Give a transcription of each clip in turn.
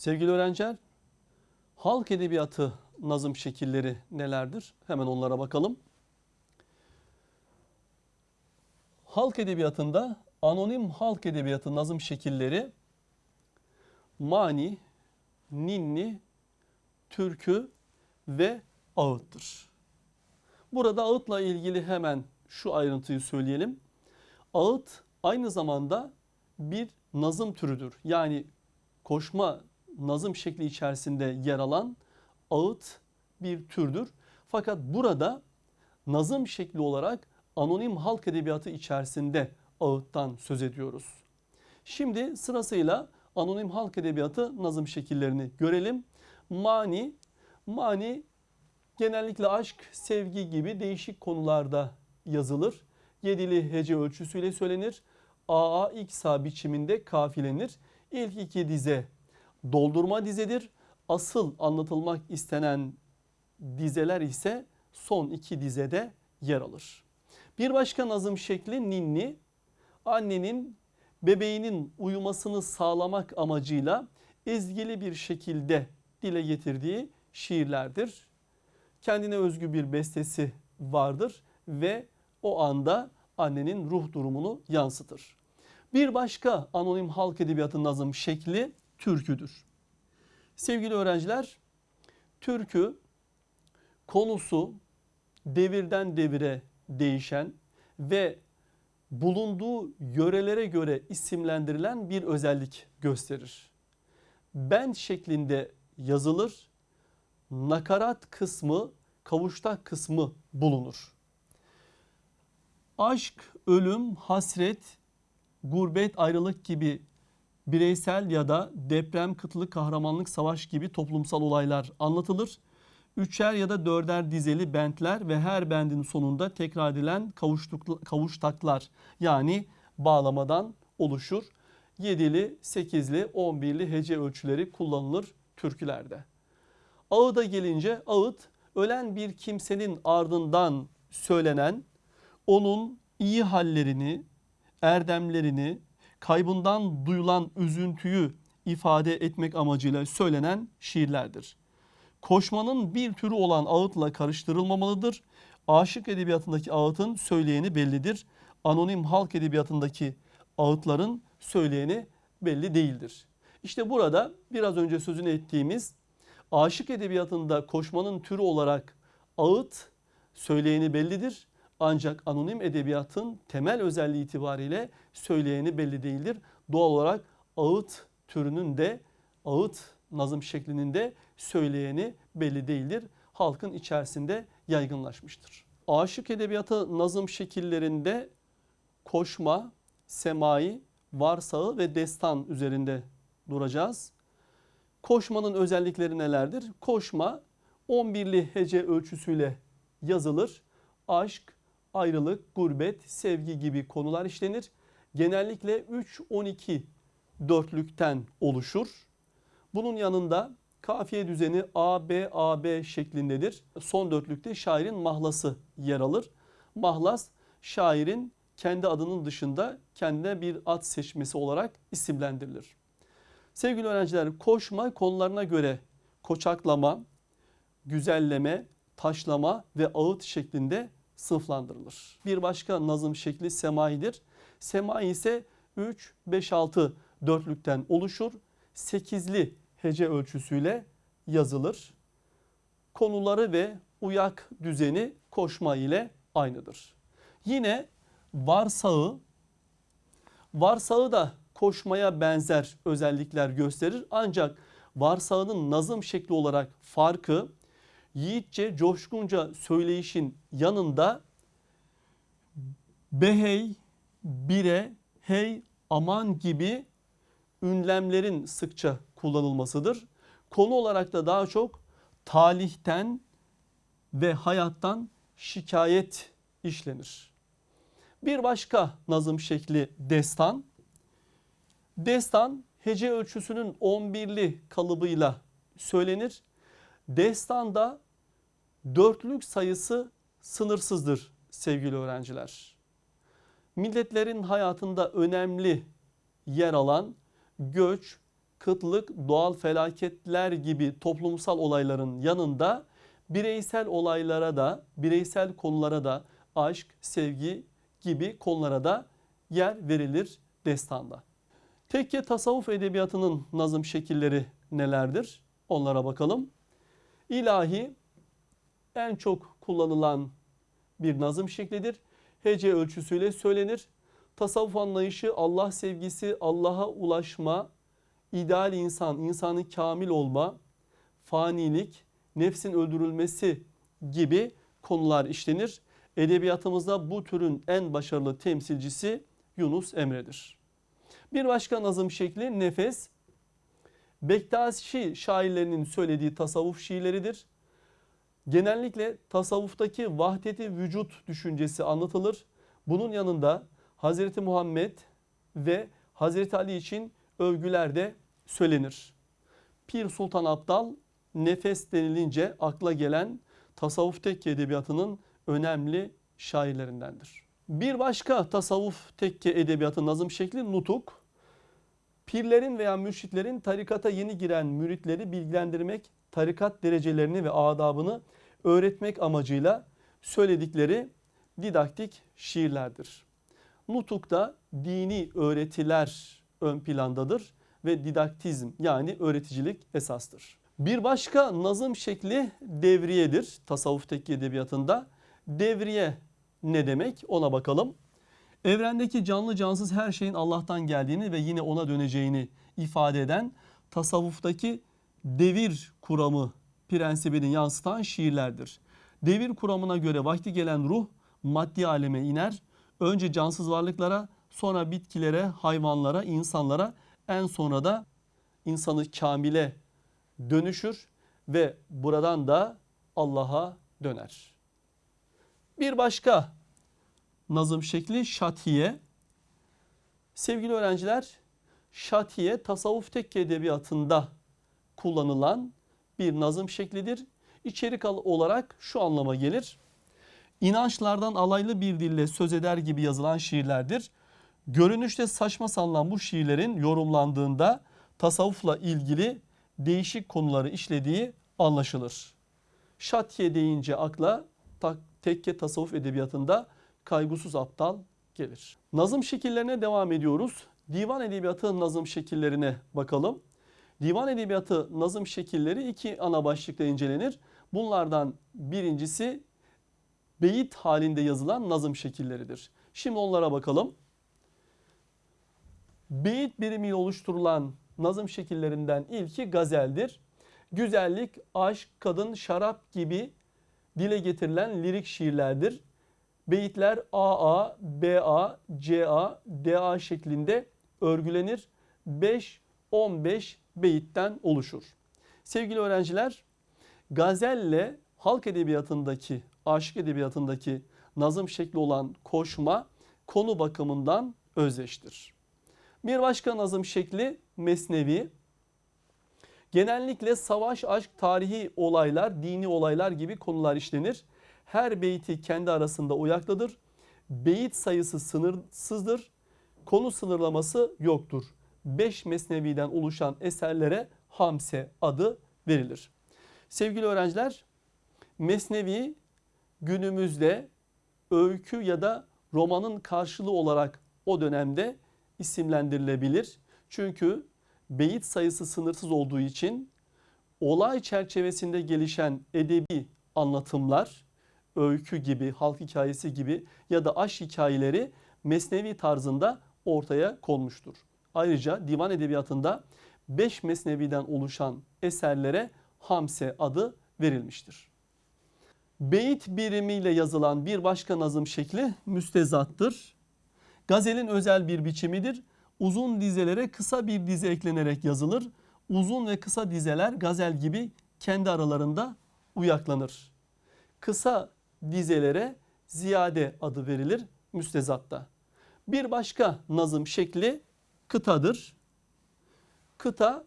Sevgili öğrenciler, halk edebiyatı nazım şekilleri nelerdir? Hemen onlara bakalım. Halk edebiyatında anonim halk edebiyatı nazım şekilleri mani, ninni, türkü ve ağıttır. Burada ağıtla ilgili hemen şu ayrıntıyı söyleyelim. Ağıt aynı zamanda bir nazım türüdür. Yani koşma nazım şekli içerisinde yer alan ağıt bir türdür. Fakat burada nazım şekli olarak anonim halk edebiyatı içerisinde ağıttan söz ediyoruz. Şimdi sırasıyla anonim halk edebiyatı nazım şekillerini görelim. Mani, mani genellikle aşk, sevgi gibi değişik konularda yazılır. Yedili hece ölçüsüyle söylenir. AA iksa biçiminde kafilenir. İlk iki dize doldurma dizedir. Asıl anlatılmak istenen dizeler ise son iki dizede yer alır. Bir başka nazım şekli ninni. Annenin bebeğinin uyumasını sağlamak amacıyla ezgili bir şekilde dile getirdiği şiirlerdir. Kendine özgü bir bestesi vardır ve o anda annenin ruh durumunu yansıtır. Bir başka anonim halk edebiyatı nazım şekli türküdür. Sevgili öğrenciler, türkü konusu devirden devire değişen ve bulunduğu yörelere göre isimlendirilen bir özellik gösterir. Bend şeklinde yazılır, nakarat kısmı, kavuştak kısmı bulunur. Aşk, ölüm, hasret, gurbet, ayrılık gibi bireysel ya da deprem, kıtlık, kahramanlık, savaş gibi toplumsal olaylar anlatılır. Üçer ya da dörder dizeli bentler ve her bendin sonunda tekrar edilen kavuştaklar yani bağlamadan oluşur. Yedili, sekizli, on birli hece ölçüleri kullanılır türkülerde. Ağıda gelince ağıt ölen bir kimsenin ardından söylenen onun iyi hallerini, erdemlerini, kaybından duyulan üzüntüyü ifade etmek amacıyla söylenen şiirlerdir. Koşmanın bir türü olan ağıtla karıştırılmamalıdır. Aşık edebiyatındaki ağıtın söyleyeni bellidir. Anonim halk edebiyatındaki ağıtların söyleyeni belli değildir. İşte burada biraz önce sözünü ettiğimiz aşık edebiyatında koşmanın türü olarak ağıt söyleyeni bellidir. Ancak anonim edebiyatın temel özelliği itibariyle söyleyeni belli değildir. Doğal olarak ağıt türünün de ağıt nazım şeklinin de söyleyeni belli değildir. Halkın içerisinde yaygınlaşmıştır. Aşık edebiyatı nazım şekillerinde koşma, semai, varsağı ve destan üzerinde duracağız. Koşmanın özellikleri nelerdir? Koşma 11'li hece ölçüsüyle yazılır. Aşk, ayrılık, gurbet, sevgi gibi konular işlenir. Genellikle 3-12 dörtlükten oluşur. Bunun yanında kafiye düzeni A-B A-B şeklindedir. Son dörtlükte şairin mahlası yer alır. Mahlas şairin kendi adının dışında kendine bir ad seçmesi olarak isimlendirilir. Sevgili öğrenciler koşma konularına göre koçaklama, güzelleme, taşlama ve ağıt şeklinde sınıflandırılır. Bir başka nazım şekli semaidir. Semai ise 3, 5, 6 dörtlükten oluşur. 8'li hece ölçüsüyle yazılır. Konuları ve uyak düzeni koşma ile aynıdır. Yine varsağı, varsağı da koşmaya benzer özellikler gösterir. Ancak varsağının nazım şekli olarak farkı yiğitçe, coşkunca söyleyişin yanında behey, bire, hey, aman gibi ünlemlerin sıkça kullanılmasıdır. Konu olarak da daha çok talihten ve hayattan şikayet işlenir. Bir başka nazım şekli destan. Destan hece ölçüsünün 11'li kalıbıyla söylenir. Destanda dörtlük sayısı sınırsızdır sevgili öğrenciler. Milletlerin hayatında önemli yer alan göç, kıtlık, doğal felaketler gibi toplumsal olayların yanında bireysel olaylara da, bireysel konulara da aşk, sevgi gibi konulara da yer verilir destanda. Tekke tasavvuf edebiyatının nazım şekilleri nelerdir? Onlara bakalım. İlahi en çok kullanılan bir nazım şeklidir. Hece ölçüsüyle söylenir. Tasavvuf anlayışı Allah sevgisi, Allah'a ulaşma, ideal insan, insanın kamil olma, fanilik, nefsin öldürülmesi gibi konular işlenir. Edebiyatımızda bu türün en başarılı temsilcisi Yunus Emre'dir. Bir başka nazım şekli nefes. Bektaşi şairlerinin söylediği tasavvuf şiirleridir. Genellikle tasavvuftaki vahdeti vücut düşüncesi anlatılır. Bunun yanında Hazreti Muhammed ve Hazreti Ali için övgüler de söylenir. Pir Sultan Abdal nefes denilince akla gelen tasavvuf tekke edebiyatının önemli şairlerindendir. Bir başka tasavvuf tekke edebiyatı nazım şekli nutuk. Pirlerin veya mürşitlerin tarikata yeni giren müritleri bilgilendirmek, tarikat derecelerini ve adabını öğretmek amacıyla söyledikleri didaktik şiirlerdir. Nutuk'ta dini öğretiler ön plandadır ve didaktizm yani öğreticilik esastır. Bir başka nazım şekli devriyedir tasavvuf tekke edebiyatında. Devriye ne demek ona bakalım. Evrendeki canlı cansız her şeyin Allah'tan geldiğini ve yine ona döneceğini ifade eden tasavvuftaki devir kuramı prensibini yansıtan şiirlerdir. Devir kuramına göre vakti gelen ruh maddi aleme iner. Önce cansız varlıklara, sonra bitkilere, hayvanlara, insanlara, en sonra da insanı kamile dönüşür ve buradan da Allah'a döner. Bir başka nazım şekli şatiye. Sevgili öğrenciler, şatiye tasavvuf tekke edebiyatında kullanılan bir nazım şeklidir. İçerik olarak şu anlama gelir. İnançlardan alaylı bir dille söz eder gibi yazılan şiirlerdir. Görünüşte saçma sanılan bu şiirlerin yorumlandığında tasavvufla ilgili değişik konuları işlediği anlaşılır. Şatiye deyince akla tekke tasavvuf edebiyatında kaygısız aptal gelir. Nazım şekillerine devam ediyoruz. Divan edebiyatı nazım şekillerine bakalım. Divan edebiyatı nazım şekilleri iki ana başlıkta incelenir. Bunlardan birincisi beyit halinde yazılan nazım şekilleridir. Şimdi onlara bakalım. Beyit birimiyle oluşturulan nazım şekillerinden ilki gazeldir. Güzellik, aşk, kadın, şarap gibi dile getirilen lirik şiirlerdir. Beyitler AA, BA, CA, DA şeklinde örgülenir. 5, 15 beyitten oluşur. Sevgili öğrenciler, gazelle halk edebiyatındaki, aşık edebiyatındaki nazım şekli olan koşma konu bakımından özdeştir. Bir başka nazım şekli mesnevi. Genellikle savaş, aşk, tarihi olaylar, dini olaylar gibi konular işlenir. Her beyti kendi arasında uyaklıdır. Beyit sayısı sınırsızdır. Konu sınırlaması yoktur. 5 mesneviden oluşan eserlere Hamse adı verilir. Sevgili öğrenciler, mesnevi günümüzde öykü ya da romanın karşılığı olarak o dönemde isimlendirilebilir. Çünkü beyit sayısı sınırsız olduğu için olay çerçevesinde gelişen edebi anlatımlar, öykü gibi, halk hikayesi gibi ya da aşk hikayeleri mesnevi tarzında ortaya konmuştur. Ayrıca divan edebiyatında 5 mesneviden oluşan eserlere Hamse adı verilmiştir. Beyit birimiyle yazılan bir başka nazım şekli müstezattır. Gazelin özel bir biçimidir. Uzun dizelere kısa bir dize eklenerek yazılır. Uzun ve kısa dizeler gazel gibi kendi aralarında uyaklanır. Kısa dizelere ziyade adı verilir müstezatta. Bir başka nazım şekli kıtadır. Kıta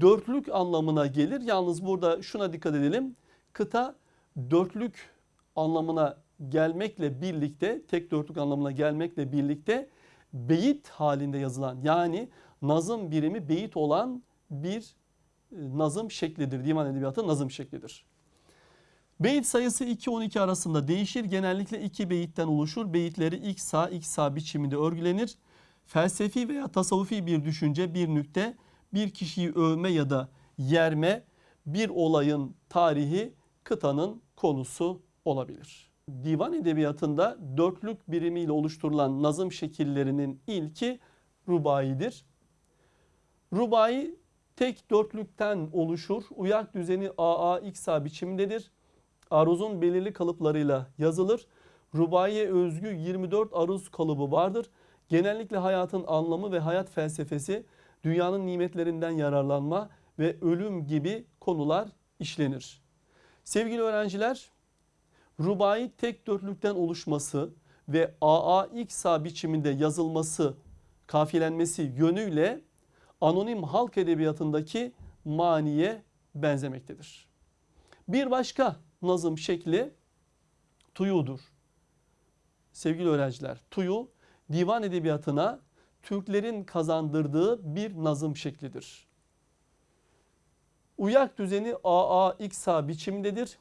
dörtlük anlamına gelir. Yalnız burada şuna dikkat edelim. Kıta dörtlük anlamına gelmekle birlikte, tek dörtlük anlamına gelmekle birlikte beyit halinde yazılan yani nazım birimi beyit olan bir e, nazım şeklidir. Divan edebiyatı nazım şeklidir. Beyit sayısı 2-12 arasında değişir. Genellikle iki beyitten oluşur. Beyitleri ilk sağ biçiminde örgülenir. Felsefi veya tasavvufi bir düşünce, bir nükte, bir kişiyi övme ya da yerme, bir olayın tarihi kıtanın konusu olabilir. Divan edebiyatında dörtlük birimiyle oluşturulan nazım şekillerinin ilki rubaidir. Rubai tek dörtlükten oluşur. Uyak düzeni AA XA biçimindedir. Aruzun belirli kalıplarıyla yazılır. Rubaiye özgü 24 aruz kalıbı vardır. Genellikle hayatın anlamı ve hayat felsefesi, dünyanın nimetlerinden yararlanma ve ölüm gibi konular işlenir. Sevgili öğrenciler, rubai tek dörtlükten oluşması ve AA XA biçiminde yazılması, kafiyelenmesi yönüyle anonim halk edebiyatındaki maniye benzemektedir. Bir başka nazım şekli tuyudur. Sevgili öğrenciler, tuyu divan edebiyatına Türklerin kazandırdığı bir nazım şeklidir. Uyak düzeni AA XA biçimindedir.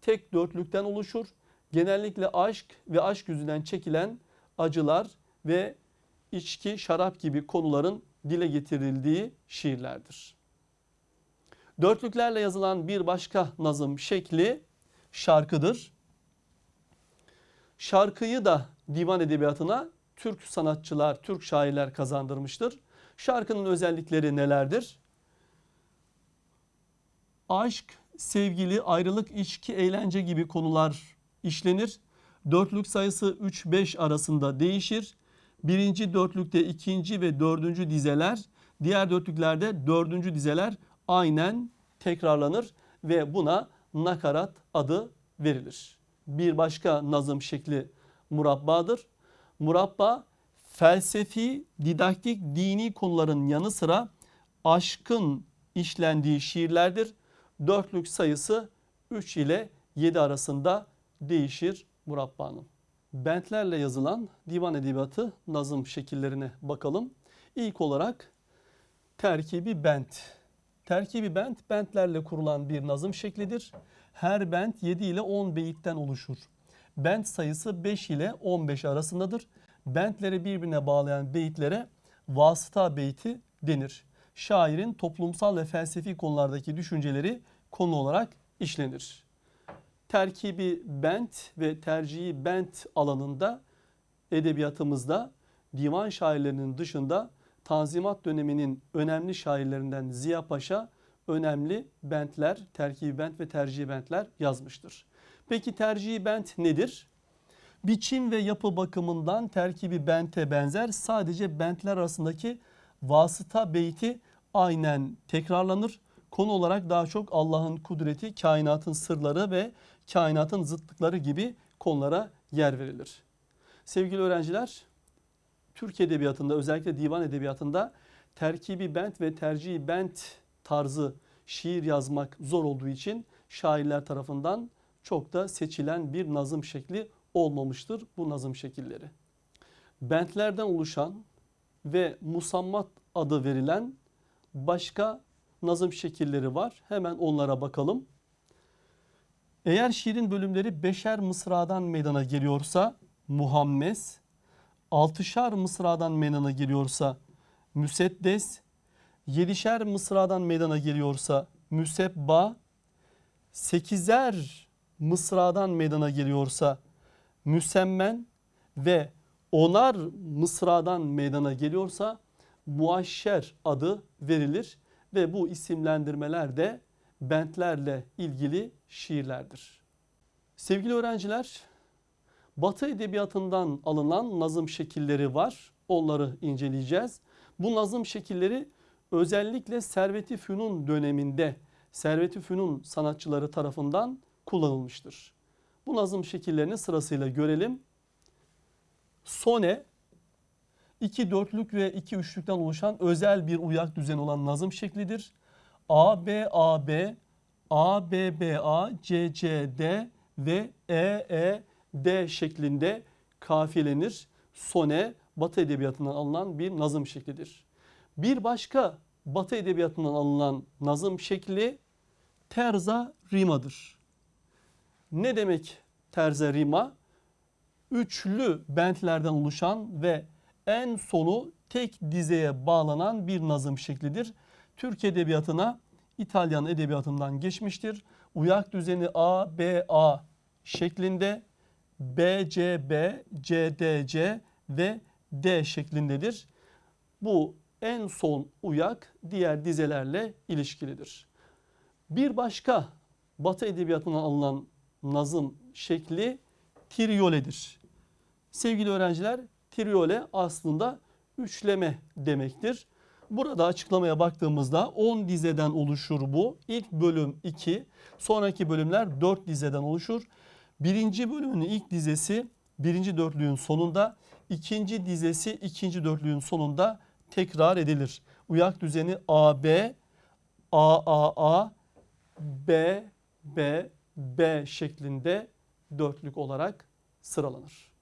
Tek dörtlükten oluşur. Genellikle aşk ve aşk yüzünden çekilen acılar ve içki, şarap gibi konuların dile getirildiği şiirlerdir. Dörtlüklerle yazılan bir başka nazım şekli şarkıdır. Şarkıyı da divan edebiyatına Türk sanatçılar, Türk şairler kazandırmıştır. Şarkının özellikleri nelerdir? Aşk, sevgili, ayrılık, içki, eğlence gibi konular işlenir. Dörtlük sayısı 3-5 arasında değişir. Birinci dörtlükte ikinci ve dördüncü dizeler, diğer dörtlüklerde dördüncü dizeler aynen tekrarlanır ve buna nakarat adı verilir. Bir başka nazım şekli murabbadır. Murabba felsefi, didaktik, dini konuların yanı sıra aşkın işlendiği şiirlerdir. Dörtlük sayısı 3 ile 7 arasında değişir murabbanın. Bentlerle yazılan divan edebiyatı nazım şekillerine bakalım. İlk olarak terkibi bent. Terkibi bent, bentlerle kurulan bir nazım şeklidir. Her bent 7 ile 10 beyitten oluşur. Bent sayısı 5 ile 15 arasındadır. Bentleri birbirine bağlayan beyitlere vasıta beyti denir. Şairin toplumsal ve felsefi konulardaki düşünceleri konu olarak işlenir. Terkibi bent ve tercihi bent alanında edebiyatımızda divan şairlerinin dışında Tanzimat döneminin önemli şairlerinden Ziya Paşa önemli bentler, terkibi bent ve tercihi bentler yazmıştır. Peki tercihi bent nedir? Biçim ve yapı bakımından terkibi bente benzer. Sadece bentler arasındaki vasıta beyti aynen tekrarlanır. Konu olarak daha çok Allah'ın kudreti, kainatın sırları ve kainatın zıtlıkları gibi konulara yer verilir. Sevgili öğrenciler, Türk edebiyatında özellikle divan edebiyatında terkibi bent ve tercihi bent tarzı şiir yazmak zor olduğu için şairler tarafından çok da seçilen bir nazım şekli olmamıştır bu nazım şekilleri. Bentlerden oluşan ve musammat adı verilen başka nazım şekilleri var. Hemen onlara bakalım. Eğer şiirin bölümleri beşer mısradan meydana geliyorsa muhammes, altışar mısradan meydana geliyorsa müseddes, yedişer mısradan meydana geliyorsa müsebba, sekizer mısradan meydana geliyorsa müsemmen ve onar mısradan meydana geliyorsa muaşşer adı verilir ve bu isimlendirmeler de bentlerle ilgili şiirlerdir. Sevgili öğrenciler, Batı edebiyatından alınan nazım şekilleri var. Onları inceleyeceğiz. Bu nazım şekilleri özellikle Servet-i Fünun döneminde Servet-i Fünun sanatçıları tarafından kullanılmıştır. Bu nazım şekillerini sırasıyla görelim. Sone, iki dörtlük ve iki üçlükten oluşan özel bir uyak düzeni olan nazım şeklidir. A, B, A, B, A, B, B, A, C, C, D ve E, E, D şeklinde kafiyelenir. Sone, Batı edebiyatından alınan bir nazım şeklidir. Bir başka Batı edebiyatından alınan nazım şekli terza rimadır. Ne demek terza rima? Üçlü bentlerden oluşan ve en sonu tek dizeye bağlanan bir nazım şeklidir. Türk edebiyatına İtalyan edebiyatından geçmiştir. Uyak düzeni A, B, A şeklinde B, C, B, C, D, C ve D şeklindedir. Bu en son uyak diğer dizelerle ilişkilidir. Bir başka Batı edebiyatından alınan nazım şekli trioledir. Sevgili öğrenciler, triole aslında üçleme demektir. Burada açıklamaya baktığımızda 10 dizeden oluşur bu. İlk bölüm 2, sonraki bölümler 4 dizeden oluşur. Birinci bölümün ilk dizesi birinci dörtlüğün sonunda, ikinci dizesi ikinci dörtlüğün sonunda tekrar edilir. Uyak düzeni AB, AAA, B, B, B şeklinde dörtlük olarak sıralanır.